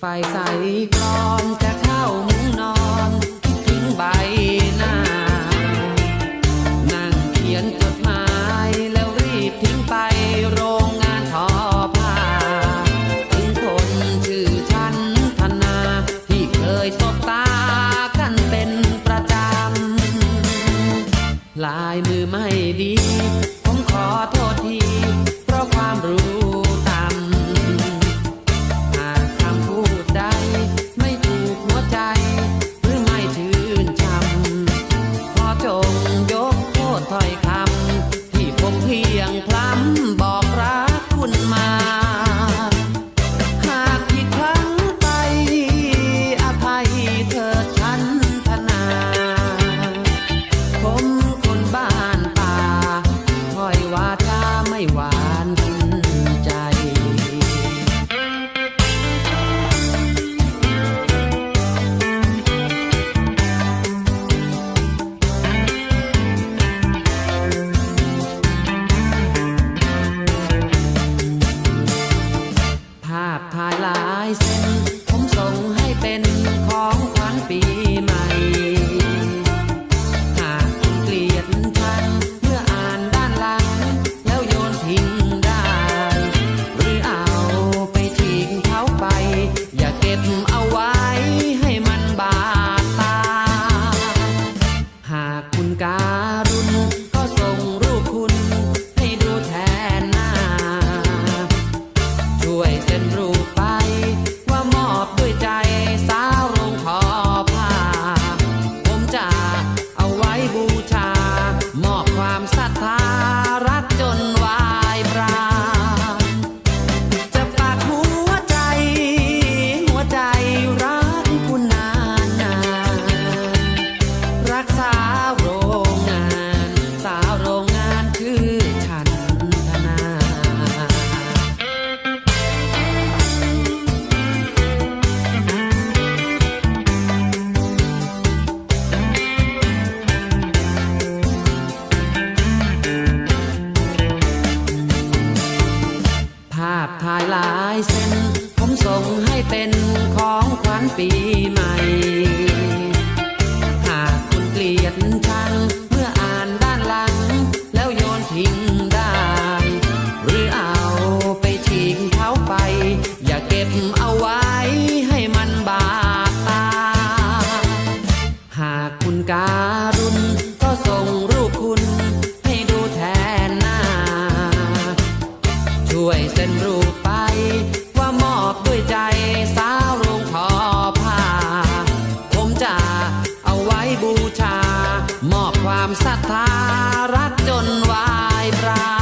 ฟใส่กลอนจะเข้ามุ้งนอนคิดถึงใบหน้า นั่งเขียนจดหมายแล้วรีบทิ้งไปโรงงานทอผ้าถึงคนชื่อฉันธนา ที่เคยสบตากันเป็นประจำ ลายมือไม่ดี ผมขอโท ภาพถ่ายหลายเส้น ผมส่งให้เป็นของขวัญปีใหม่ หากคุณเกลียดชังเมื่ออ่านด้านหลัง แล้วโยนทิ้งได้ หรือเอาไปทิ้งเขาไป อย่าเก็บเอาไว้ให้มันบาดตา หากคุณการุณ รูปไป ว่ามอบด้วยใจสาวโรงทอผ้า ผมจะเอาไว้บูชา มอบความศรัทธารักจนวายปรา